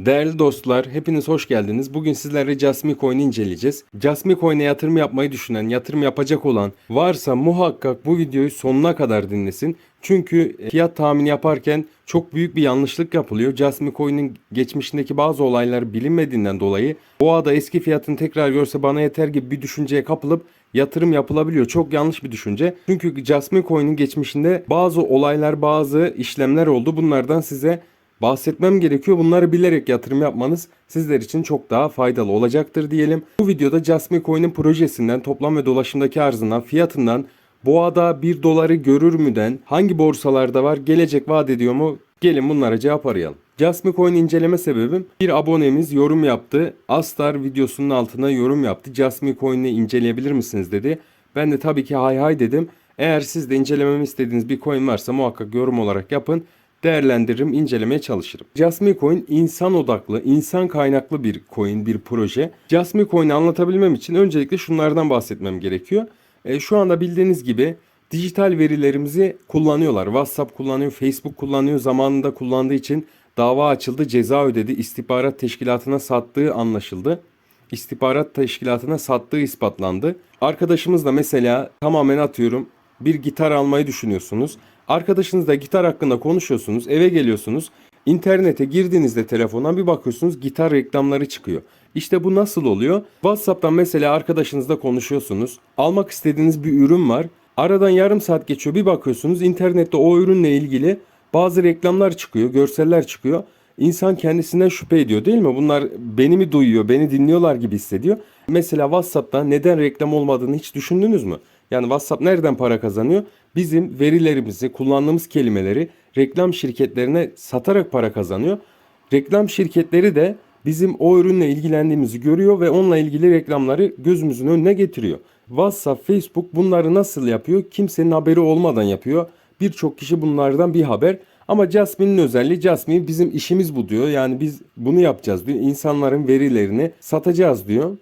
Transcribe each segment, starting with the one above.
Değerli dostlar, hepiniz hoş geldiniz. Bugün sizlerle Jasmy Coin'i inceleyeceğiz. Jasmy Coin'e yatırım yapmayı düşünen, yatırım yapacak olan varsa muhakkak bu videoyu sonuna kadar dinlesin. Çünkü fiyat tahmini yaparken çok büyük bir yanlışlık yapılıyor. Jasmy Coin'in geçmişindeki bazı olaylar bilinmediğinden dolayı boğada eski fiyatını tekrar görse bana yeter gibi bir düşünceye kapılıp yatırım yapılabiliyor. Çok yanlış bir düşünce. Çünkü Jasmy Coin'in geçmişinde bazı olaylar, bazı işlemler oldu. Bunlardan size bahsetmem gerekiyor. Bunları bilerek yatırım yapmanız sizler için çok daha faydalı olacaktır diyelim. Bu videoda Jasmy Coin'in projesinden, toplam ve dolaşımdaki arzından, fiyatından, boğada 1 doları görür müden, hangi borsalarda var, gelecek vaat ediyor mu? Gelin bunlara cevap arayalım. Jasmy Coin inceleme sebebim bir abonemiz yorum yaptı. Astar videosunun altına yorum yaptı. Jasmy Coin'i inceleyebilir misiniz dedi. Ben de tabii ki hay hay dedim. Eğer siz de incelememi istediğiniz bir coin varsa muhakkak yorum olarak yapın değerlendiririm, incelemeye çalışırım. Jasmy Coin insan odaklı, insan kaynaklı bir coin, bir proje. Jasmy Coin'i anlatabilmem için öncelikle şunlardan bahsetmem gerekiyor. E, şu anda bildiğiniz gibi dijital verilerimizi kullanıyorlar. WhatsApp kullanıyor, Facebook kullanıyor. Zamanında kullandığı için dava açıldı, ceza ödedi. İstihbarat teşkilatına sattığı anlaşıldı. İstihbarat teşkilatına sattığı ispatlandı. Arkadaşımız da mesela tamamen atıyorum bir gitar almayı düşünüyorsunuz. Arkadaşınızla gitar hakkında konuşuyorsunuz, eve geliyorsunuz. İnternete girdiğinizde telefona bir bakıyorsunuz gitar reklamları çıkıyor. İşte bu nasıl oluyor? WhatsApp'tan mesela arkadaşınızla konuşuyorsunuz. Almak istediğiniz bir ürün var. Aradan yarım saat geçiyor bir bakıyorsunuz internette o ürünle ilgili bazı reklamlar çıkıyor, görseller çıkıyor. İnsan kendisinden şüphe ediyor değil mi? Bunlar beni mi duyuyor, beni dinliyorlar gibi hissediyor. Mesela WhatsApp'ta neden reklam olmadığını hiç düşündünüz mü? Yani WhatsApp nereden para kazanıyor? Bizim verilerimizi, kullandığımız kelimeleri reklam şirketlerine satarak para kazanıyor. Reklam şirketleri de bizim o ürünle ilgilendiğimizi görüyor ve onunla ilgili reklamları gözümüzün önüne getiriyor. WhatsApp, Facebook bunları nasıl yapıyor? Kimsenin haberi olmadan yapıyor. Birçok kişi bunlardan bir haber. Ama Jasmine'in özelliği Jasmine bizim işimiz bu diyor. Yani biz bunu yapacağız diyor. İnsanların verilerini satacağız diyor.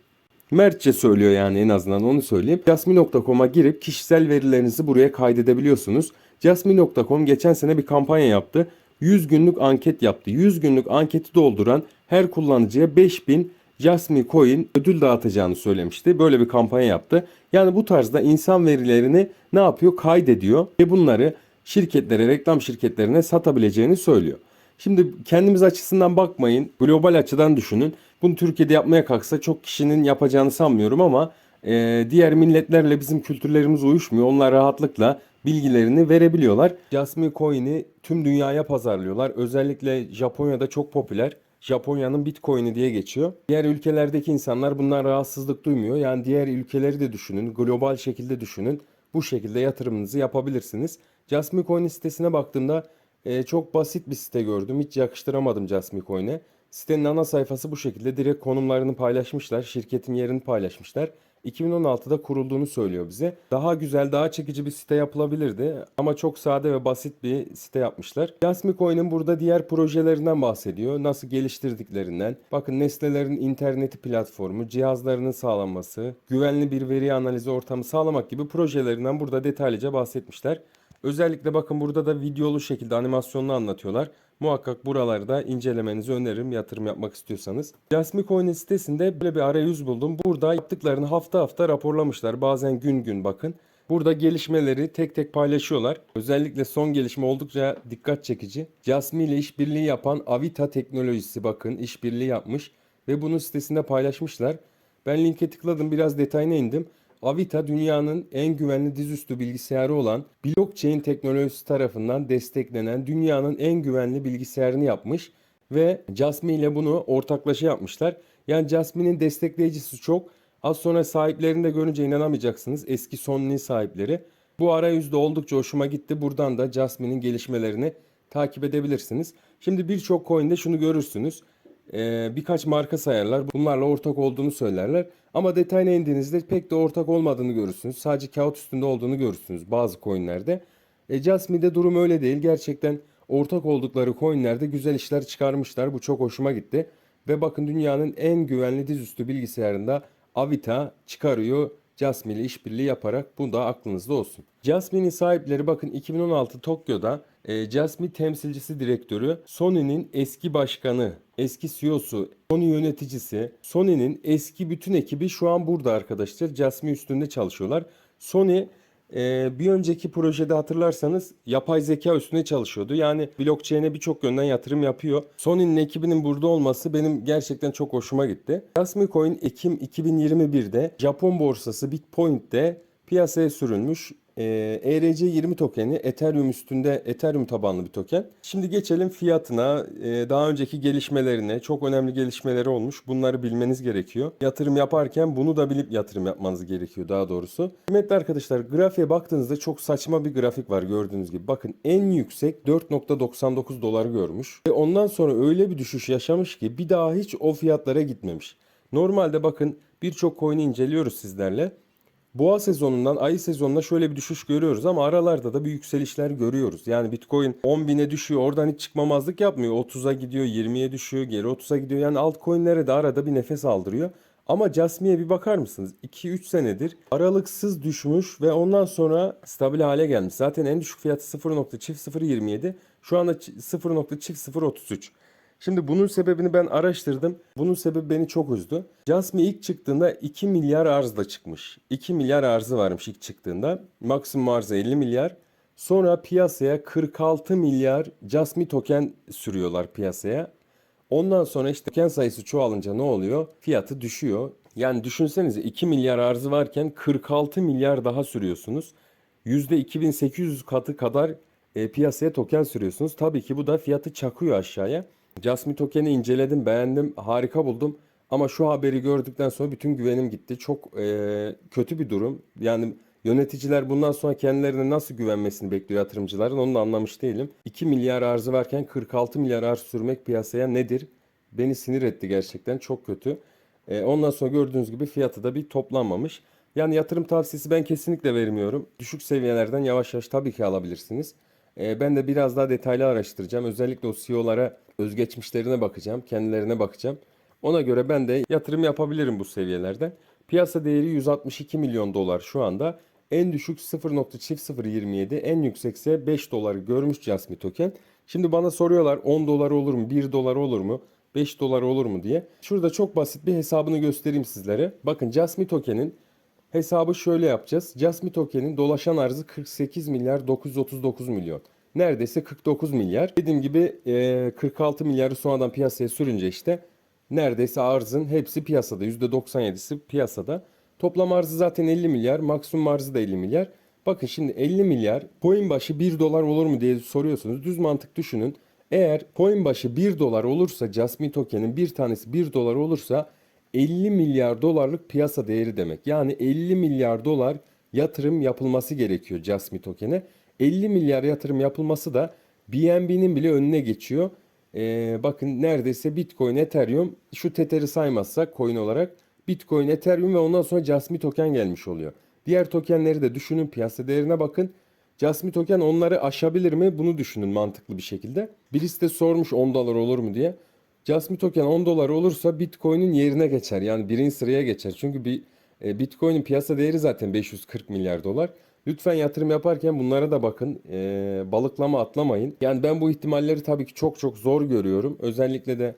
Mertçe söylüyor yani en azından onu söyleyeyim. Jasmine.com'a girip kişisel verilerinizi buraya kaydedebiliyorsunuz. Jasmine.com geçen sene bir kampanya yaptı. 100 günlük anket yaptı. 100 günlük anketi dolduran her kullanıcıya 5000 Jasmine Coin ödül dağıtacağını söylemişti. Böyle bir kampanya yaptı. Yani bu tarzda insan verilerini ne yapıyor? Kaydediyor ve bunları şirketlere, reklam şirketlerine satabileceğini söylüyor. Şimdi kendimiz açısından bakmayın. Global açıdan düşünün. Bunu Türkiye'de yapmaya kalksa çok kişinin yapacağını sanmıyorum ama e, diğer milletlerle bizim kültürlerimiz uyuşmuyor. Onlar rahatlıkla bilgilerini verebiliyorlar. Jasmine Coin'i tüm dünyaya pazarlıyorlar. Özellikle Japonya'da çok popüler. Japonya'nın Bitcoin'i diye geçiyor. Diğer ülkelerdeki insanlar bundan rahatsızlık duymuyor. Yani diğer ülkeleri de düşünün. Global şekilde düşünün. Bu şekilde yatırımınızı yapabilirsiniz. Jasmine Coin sitesine baktığımda e, çok basit bir site gördüm. Hiç yakıştıramadım Jasmine Coin'e. Sitenin ana sayfası bu şekilde. Direkt konumlarını paylaşmışlar. Şirketin yerini paylaşmışlar. 2016'da kurulduğunu söylüyor bize. Daha güzel, daha çekici bir site yapılabilirdi. Ama çok sade ve basit bir site yapmışlar. Jasmine Coin'in burada diğer projelerinden bahsediyor. Nasıl geliştirdiklerinden. Bakın nesnelerin interneti platformu, cihazlarının sağlanması, güvenli bir veri analizi ortamı sağlamak gibi projelerinden burada detaylıca bahsetmişler. Özellikle bakın burada da videolu şekilde animasyonlu anlatıyorlar. Muhakkak buralarda incelemenizi öneririm yatırım yapmak istiyorsanız. Jasmine Coin sitesinde böyle bir arayüz buldum. Burada yaptıklarını hafta hafta raporlamışlar. Bazen gün gün bakın. Burada gelişmeleri tek tek paylaşıyorlar. Özellikle son gelişme oldukça dikkat çekici. Jasmine ile işbirliği yapan Avita teknolojisi bakın işbirliği yapmış ve bunu sitesinde paylaşmışlar. Ben linke tıkladım biraz detayına indim. Avita dünyanın en güvenli dizüstü bilgisayarı olan blockchain teknolojisi tarafından desteklenen dünyanın en güvenli bilgisayarını yapmış ve Jasmine ile bunu ortaklaşa yapmışlar. Yani Jasmine'in destekleyicisi çok. Az sonra sahiplerini de görünce inanamayacaksınız. Eski Sony'nin sahipleri. Bu arayüzde oldukça hoşuma gitti. Buradan da Jasmine'in gelişmelerini takip edebilirsiniz. Şimdi birçok coin'de şunu görürsünüz e, birkaç marka sayarlar. Bunlarla ortak olduğunu söylerler. Ama detayına indiğinizde pek de ortak olmadığını görürsünüz. Sadece kağıt üstünde olduğunu görürsünüz bazı coinlerde. E, Jasmine'de durum öyle değil. Gerçekten ortak oldukları coinlerde güzel işler çıkarmışlar. Bu çok hoşuma gitti. Ve bakın dünyanın en güvenli dizüstü bilgisayarında Avita çıkarıyor. Jasmine ile işbirliği yaparak bu da aklınızda olsun. Jasmine'in sahipleri bakın 2016 Tokyo'da E, Jasmine temsilcisi direktörü, Sony'nin eski başkanı, eski CEO'su, Sony yöneticisi, Sony'nin eski bütün ekibi şu an burada arkadaşlar. Jasmine üstünde çalışıyorlar. Sony e, bir önceki projede hatırlarsanız yapay zeka üstüne çalışıyordu. Yani blockchain'e birçok yönden yatırım yapıyor. Sony'nin ekibinin burada olması benim gerçekten çok hoşuma gitti. Jasmine Coin Ekim 2021'de Japon borsası Bitpoint'te piyasaya sürülmüş. Ee, ERC20 tokeni Ethereum üstünde Ethereum tabanlı bir token. Şimdi geçelim fiyatına, ee, daha önceki gelişmelerine. Çok önemli gelişmeleri olmuş. Bunları bilmeniz gerekiyor. Yatırım yaparken bunu da bilip yatırım yapmanız gerekiyor daha doğrusu. Kıymetli arkadaşlar grafiğe baktığınızda çok saçma bir grafik var gördüğünüz gibi. Bakın en yüksek 4.99 dolar görmüş. Ve ondan sonra öyle bir düşüş yaşamış ki bir daha hiç o fiyatlara gitmemiş. Normalde bakın birçok coin'i inceliyoruz sizlerle. Boğa sezonundan ayı sezonuna şöyle bir düşüş görüyoruz ama aralarda da bir yükselişler görüyoruz. Yani Bitcoin 10 bine düşüyor oradan hiç çıkmamazlık yapmıyor. 30'a gidiyor 20'ye düşüyor geri 30'a gidiyor. Yani altcoin'lere de arada bir nefes aldırıyor. Ama Jasmine'e bir bakar mısınız? 2-3 senedir aralıksız düşmüş ve ondan sonra stabil hale gelmiş. Zaten en düşük fiyatı 0.027. Şu anda 0.033. Şimdi bunun sebebini ben araştırdım. Bunun sebebi beni çok üzdü. Jasmine ilk çıktığında 2 milyar arzla çıkmış. 2 milyar arzı varmış ilk çıktığında. Maksimum arzı 50 milyar. Sonra piyasaya 46 milyar Jasmine token sürüyorlar piyasaya. Ondan sonra işte token sayısı çoğalınca ne oluyor? Fiyatı düşüyor. Yani düşünsenize 2 milyar arzı varken 46 milyar daha sürüyorsunuz. %2800 katı kadar e, piyasaya token sürüyorsunuz. Tabii ki bu da fiyatı çakıyor aşağıya. Jasmine token'i inceledim, beğendim, harika buldum. Ama şu haberi gördükten sonra bütün güvenim gitti. Çok e, kötü bir durum. Yani yöneticiler bundan sonra kendilerine nasıl güvenmesini bekliyor yatırımcıların onu da anlamış değilim. 2 milyar arzı varken 46 milyar arz sürmek piyasaya nedir? Beni sinir etti gerçekten çok kötü. E, ondan sonra gördüğünüz gibi fiyatı da bir toplanmamış. Yani yatırım tavsiyesi ben kesinlikle vermiyorum. Düşük seviyelerden yavaş yavaş tabii ki alabilirsiniz. E, ben de biraz daha detaylı araştıracağım. Özellikle o CEO'lara özgeçmişlerine bakacağım, kendilerine bakacağım. Ona göre ben de yatırım yapabilirim bu seviyelerde. Piyasa değeri 162 milyon dolar şu anda. En düşük 0.0027, en yüksekse 5 doları görmüş Jasmine token. Şimdi bana soruyorlar 10 dolar olur mu, 1 dolar olur mu, 5 dolar olur mu diye. Şurada çok basit bir hesabını göstereyim sizlere. Bakın Jasmine token'in hesabı şöyle yapacağız. Jasmine token'in dolaşan arzı 48 milyar 939 milyon. Neredeyse 49 milyar. Dediğim gibi e, 46 milyarı sonradan piyasaya sürünce işte neredeyse arzın hepsi piyasada. %97'si piyasada. Toplam arzı zaten 50 milyar. Maksimum arzı da 50 milyar. Bakın şimdi 50 milyar coin başı 1 dolar olur mu diye soruyorsunuz. Düz mantık düşünün. Eğer coin başı 1 dolar olursa Jasmine token'in bir tanesi 1 dolar olursa 50 milyar dolarlık piyasa değeri demek. Yani 50 milyar dolar yatırım yapılması gerekiyor Jasmine token'e. 50 milyar yatırım yapılması da BNB'nin bile önüne geçiyor. Ee, bakın neredeyse Bitcoin, Ethereum şu Tether'i saymazsak coin olarak Bitcoin, Ethereum ve ondan sonra Jasmine token gelmiş oluyor. Diğer tokenleri de düşünün piyasa değerine bakın. Jasmine token onları aşabilir mi? Bunu düşünün mantıklı bir şekilde. Birisi de sormuş 10 dolar olur mu diye. Jasmine token 10 dolar olursa Bitcoin'in yerine geçer. Yani birinci sıraya geçer. Çünkü bir e, Bitcoin'in piyasa değeri zaten 540 milyar dolar. Lütfen yatırım yaparken bunlara da bakın. E, balıklama atlamayın. Yani ben bu ihtimalleri tabii ki çok çok zor görüyorum. Özellikle de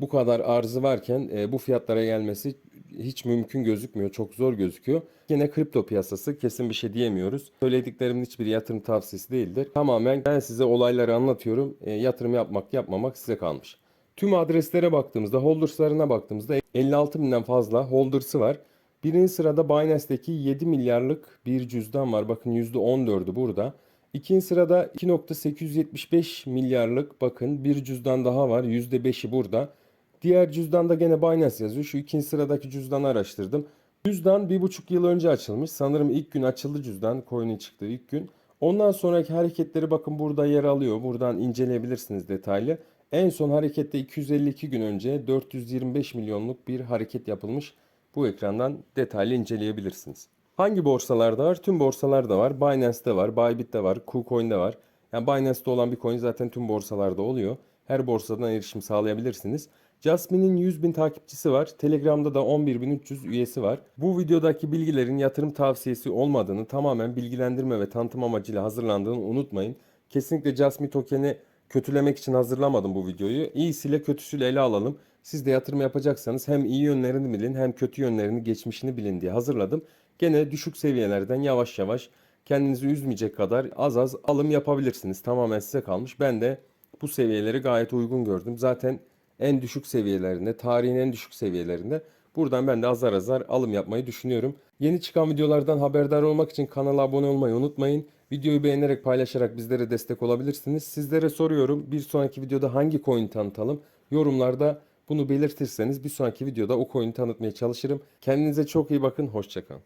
bu kadar arzı varken e, bu fiyatlara gelmesi hiç mümkün gözükmüyor. Çok zor gözüküyor. Yine kripto piyasası kesin bir şey diyemiyoruz. Söylediklerimin hiçbir yatırım tavsiyesi değildir. Tamamen ben size olayları anlatıyorum. E, yatırım yapmak yapmamak size kalmış. Tüm adreslere baktığımızda, holderslarına baktığımızda 56 binden fazla holdersı var. Birinci sırada Binance'deki 7 milyarlık bir cüzdan var. Bakın %14'ü burada. İkinci sırada 2.875 milyarlık bakın bir cüzdan daha var. %5'i burada. Diğer cüzdanda gene Binance yazıyor. Şu ikinci sıradaki cüzdanı araştırdım. Cüzdan bir buçuk yıl önce açılmış. Sanırım ilk gün açıldı cüzdan. Coin'in çıktığı ilk gün. Ondan sonraki hareketleri bakın burada yer alıyor. Buradan inceleyebilirsiniz detaylı. En son harekette 252 gün önce 425 milyonluk bir hareket yapılmış. Bu ekrandan detaylı inceleyebilirsiniz. Hangi borsalarda var? Tüm borsalarda var. Binance'de var, Bybit'te var, KuCoin'de var. Yani Binance'de olan bir coin zaten tüm borsalarda oluyor. Her borsadan erişim sağlayabilirsiniz. Jasmine'in 100 bin takipçisi var. Telegram'da da 11.300 üyesi var. Bu videodaki bilgilerin yatırım tavsiyesi olmadığını tamamen bilgilendirme ve tanıtım amacıyla hazırlandığını unutmayın. Kesinlikle Jasmine token'i kötülemek için hazırlamadım bu videoyu. İyisiyle kötüsüyle ele alalım. Siz de yatırım yapacaksanız hem iyi yönlerini bilin hem kötü yönlerini geçmişini bilin diye hazırladım. Gene düşük seviyelerden yavaş yavaş kendinizi üzmeyecek kadar az az alım yapabilirsiniz. Tamamen size kalmış. Ben de bu seviyeleri gayet uygun gördüm. Zaten en düşük seviyelerinde, tarihin en düşük seviyelerinde. Buradan ben de azar azar alım yapmayı düşünüyorum. Yeni çıkan videolardan haberdar olmak için kanala abone olmayı unutmayın. Videoyu beğenerek paylaşarak bizlere destek olabilirsiniz. Sizlere soruyorum bir sonraki videoda hangi coin tanıtalım? Yorumlarda bunu belirtirseniz bir sonraki videoda o coin'i tanıtmaya çalışırım. Kendinize çok iyi bakın. Hoşçakalın.